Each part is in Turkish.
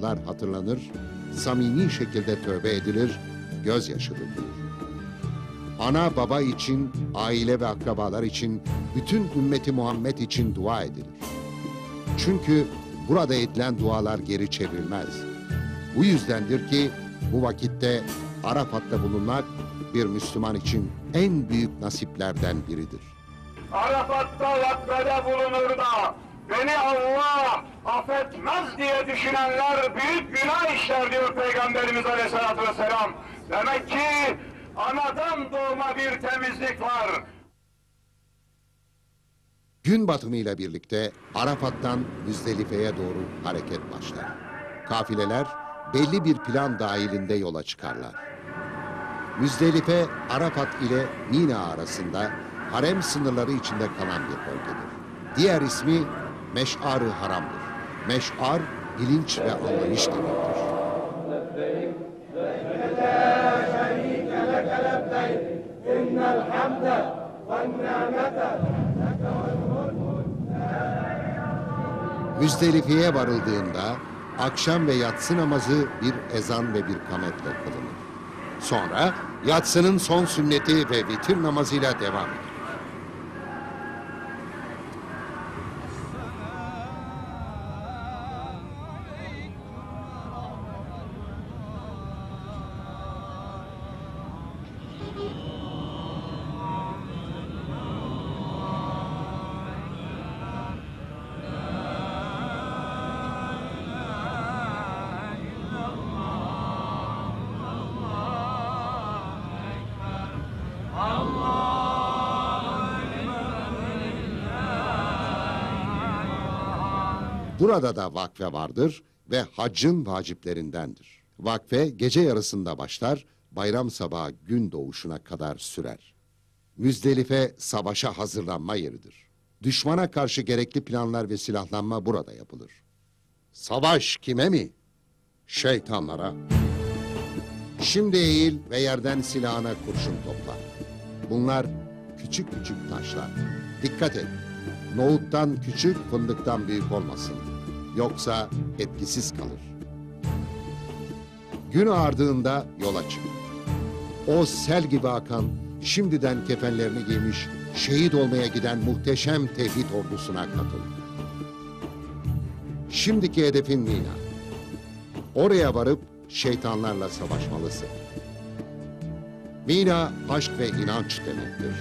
günahlar hatırlanır, samimi şekilde tövbe edilir, gözyaşı dökülür. Ana baba için, aile ve akrabalar için, bütün ümmeti Muhammed için dua edilir. Çünkü burada edilen dualar geri çevrilmez. Bu yüzdendir ki bu vakitte Arafat'ta bulunmak bir Müslüman için en büyük nasiplerden biridir. Arafat'ta vakfede bulunur da beni Allah affetmez diye düşünenler büyük günah işler diyor Peygamberimiz Aleyhisselatü Vesselam. Demek ki anadan doğma bir temizlik var. Gün batımıyla birlikte Arafat'tan Müzdelife'ye doğru hareket başlar. Kafileler belli bir plan dahilinde yola çıkarlar. Müzdelife, Arafat ile Mina arasında harem sınırları içinde kalan bir bölgedir. Diğer ismi Meş'ar-ı Haram'dır. Meş'ar, bilinç ve anlayış demektir. Müzdelife'ye varıldığında akşam ve yatsı namazı bir ezan ve bir kametle kılınır. Sonra yatsının son sünneti ve vitir namazıyla devam edilir. Burada da vakfe vardır ve haccın vaciplerindendir. Vakfe gece yarısında başlar, bayram sabahı gün doğuşuna kadar sürer. Müzdelife savaşa hazırlanma yeridir. Düşmana karşı gerekli planlar ve silahlanma burada yapılır. Savaş kime mi? Şeytanlara. Şimdi eğil ve yerden silahına kurşun topla. Bunlar küçük küçük taşlar. Dikkat et. Nohuttan küçük, fındıktan büyük olmasın. Yoksa etkisiz kalır. Gün ağardığında yola çık. O sel gibi akan, şimdiden kefenlerini giymiş, şehit olmaya giden muhteşem tevhid ordusuna katıl. Şimdiki hedefin Mina. Oraya varıp şeytanlarla savaşmalısın. Mina aşk ve inanç demektir.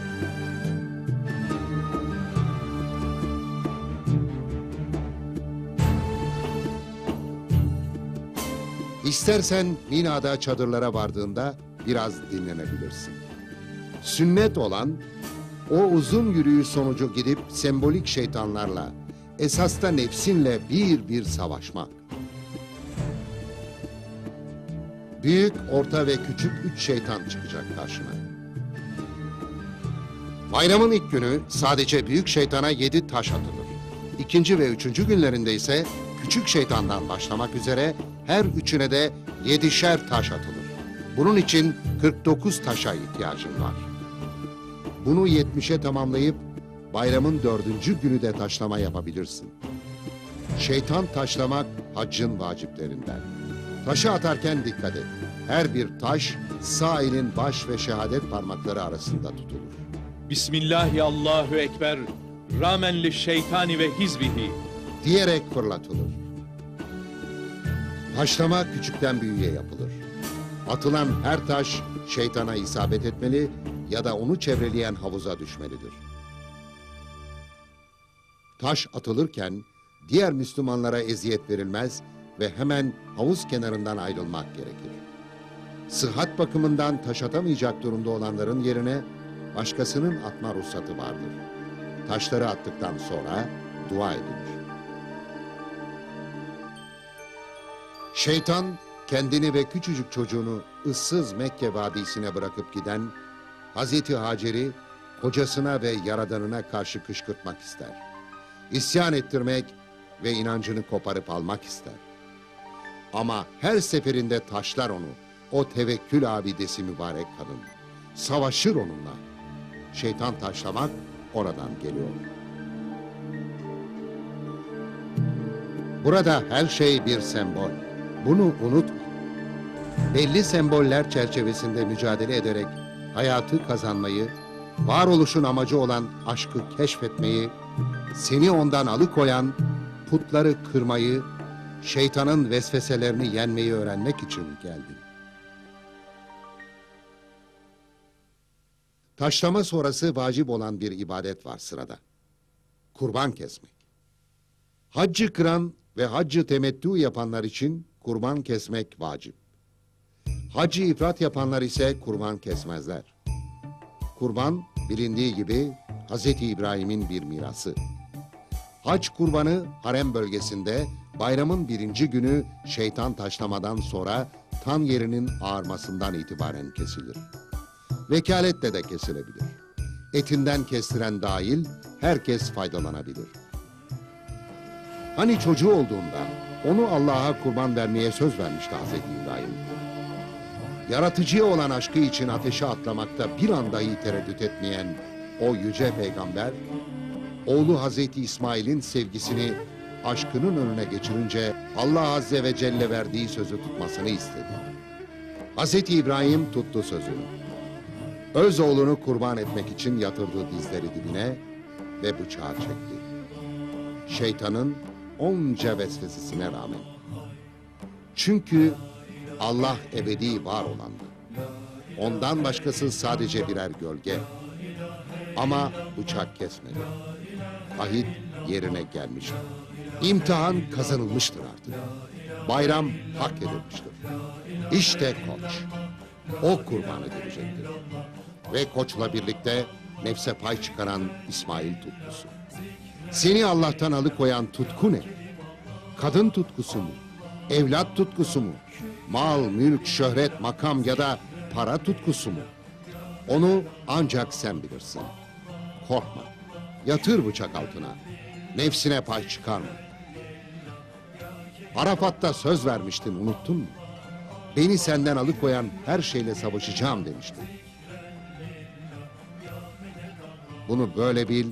İstersen Mina'da çadırlara vardığında biraz dinlenebilirsin. Sünnet olan o uzun yürüyüş sonucu gidip sembolik şeytanlarla, esasta nefsinle bir bir savaşmak. Büyük, orta ve küçük üç şeytan çıkacak karşına. Bayramın ilk günü sadece büyük şeytana yedi taş atılır. İkinci ve üçüncü günlerinde ise küçük şeytandan başlamak üzere her üçüne de yedişer taş atılır. Bunun için 49 taşa ihtiyacın var. Bunu 70'e tamamlayıp bayramın dördüncü günü de taşlama yapabilirsin. Şeytan taşlamak haccın vaciplerinden. Taşı atarken dikkat et. Her bir taş sağ elin baş ve şehadet parmakları arasında tutulur. Bismillahi Allahu Ekber. Ramenli li şeytani ve hizbihi. Diyerek fırlatılır. Taşlama küçükten büyüğe yapılır. Atılan her taş şeytana isabet etmeli ya da onu çevreleyen havuza düşmelidir. Taş atılırken diğer Müslümanlara eziyet verilmez ve hemen havuz kenarından ayrılmak gerekir. Sıhhat bakımından taş atamayacak durumda olanların yerine başkasının atma ruhsatı vardır. Taşları attıktan sonra dua edilir. Şeytan kendini ve küçücük çocuğunu ıssız Mekke vadisine bırakıp giden Hazreti Hacer'i kocasına ve yaradanına karşı kışkırtmak ister. İsyan ettirmek ve inancını koparıp almak ister. Ama her seferinde taşlar onu, o tevekkül abidesi mübarek kadın. Savaşır onunla. Şeytan taşlamak oradan geliyor. Burada her şey bir sembol. Bunu unutma. Belli semboller çerçevesinde mücadele ederek hayatı kazanmayı, varoluşun amacı olan aşkı keşfetmeyi, seni ondan alıkoyan putları kırmayı, şeytanın vesveselerini yenmeyi öğrenmek için geldin. Taşlama sonrası vacip olan bir ibadet var sırada. Kurban kesmek. Haccı kıran ve haccı temettü yapanlar için kurban kesmek vacip. Hacı ifrat yapanlar ise kurban kesmezler. Kurban bilindiği gibi Hz. İbrahim'in bir mirası. Hac kurbanı harem bölgesinde bayramın birinci günü şeytan taşlamadan sonra tan yerinin ağarmasından itibaren kesilir. Vekaletle de kesilebilir. Etinden kestiren dahil herkes faydalanabilir. Hani çocuğu olduğunda onu Allah'a kurban vermeye söz vermişti Hazreti İbrahim. Yaratıcıya olan aşkı için ateşe atlamakta bir an dahi tereddüt etmeyen o yüce peygamber, oğlu Hazreti İsmail'in sevgisini aşkının önüne geçirince Allah Azze ve Celle verdiği sözü tutmasını istedi. Hazreti İbrahim tuttu sözünü. Öz oğlunu kurban etmek için yatırdığı dizleri dibine ve bıçağı çekti. Şeytanın onca vesvesesine rağmen. Çünkü Allah ebedi var olandır. Ondan başkası sadece birer gölge. Ama bıçak kesmedi. Ahit yerine gelmiştir. İmtihan kazanılmıştır artık. Bayram hak edilmiştir. İşte koç. O kurban edilecektir. Ve koçla birlikte nefse pay çıkaran İsmail tutkusu. Seni Allah'tan alıkoyan tutku ne? Kadın tutkusu mu? Evlat tutkusu mu? Mal, mülk, şöhret, makam ya da para tutkusu mu? Onu ancak sen bilirsin. Korkma. Yatır bıçak altına. Nefsine pay çıkarma. Arafat'ta söz vermiştin unuttun mu? Beni senden alıkoyan her şeyle savaşacağım demiştin. Bunu böyle bil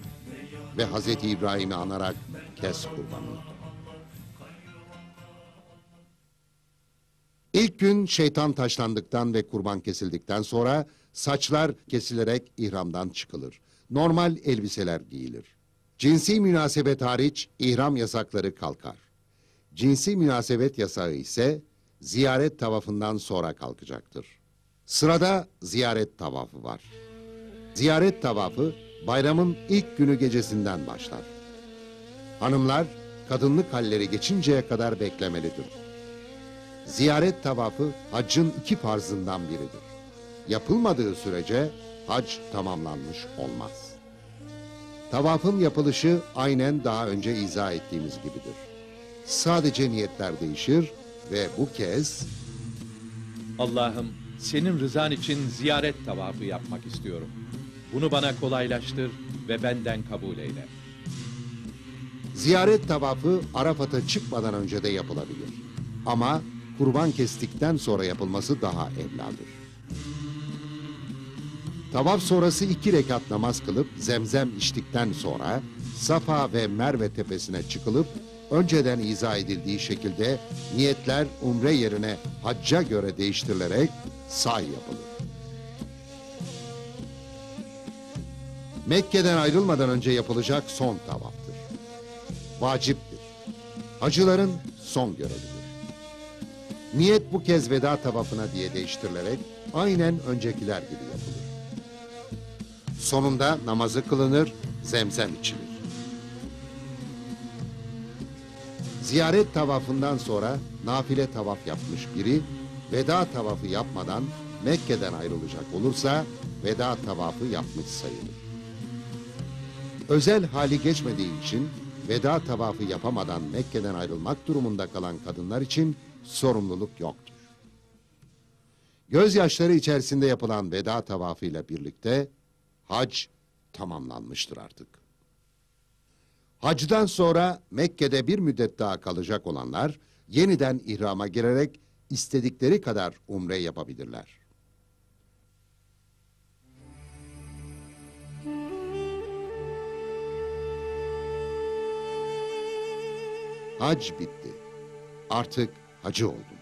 ve Hazreti İbrahim'i anarak kes kurbanını. İlk gün şeytan taşlandıktan ve kurban kesildikten sonra saçlar kesilerek ihramdan çıkılır. Normal elbiseler giyilir. Cinsi münasebet hariç ihram yasakları kalkar. Cinsi münasebet yasağı ise ziyaret tavafından sonra kalkacaktır. Sırada ziyaret tavafı var. Ziyaret tavafı bayramın ilk günü gecesinden başlar. Hanımlar kadınlık halleri geçinceye kadar beklemelidir. Ziyaret tavafı haccın iki farzından biridir. Yapılmadığı sürece hac tamamlanmış olmaz. Tavafın yapılışı aynen daha önce izah ettiğimiz gibidir. Sadece niyetler değişir ve bu kez Allah'ım senin rızan için ziyaret tavafı yapmak istiyorum. Bunu bana kolaylaştır ve benden kabul eyle. ziyaret tavafı Arafat'a çıkmadan önce de yapılabilir. Ama kurban kestikten sonra yapılması daha evladır. Tavaf sonrası iki rekat namaz kılıp zemzem içtikten sonra Safa ve Merve tepesine çıkılıp önceden izah edildiği şekilde niyetler umre yerine hacca göre değiştirilerek say yapılır. Mekke'den ayrılmadan önce yapılacak son tavaftır. Vaciptir. Hacıların son görevidir. Niyet bu kez veda tavafına diye değiştirilerek aynen öncekiler gibi yapılır. Sonunda namazı kılınır, zemzem içilir. Ziyaret tavafından sonra nafile tavaf yapmış biri veda tavafı yapmadan Mekke'den ayrılacak olursa veda tavafı yapmış sayılır. Özel hali geçmediği için veda tavafı yapamadan Mekke'den ayrılmak durumunda kalan kadınlar için sorumluluk yoktur. Gözyaşları içerisinde yapılan veda tavafıyla birlikte hac tamamlanmıştır artık. Hacdan sonra Mekke'de bir müddet daha kalacak olanlar yeniden ihrama girerek istedikleri kadar umre yapabilirler. Hac bitti. Artık hacı oldun.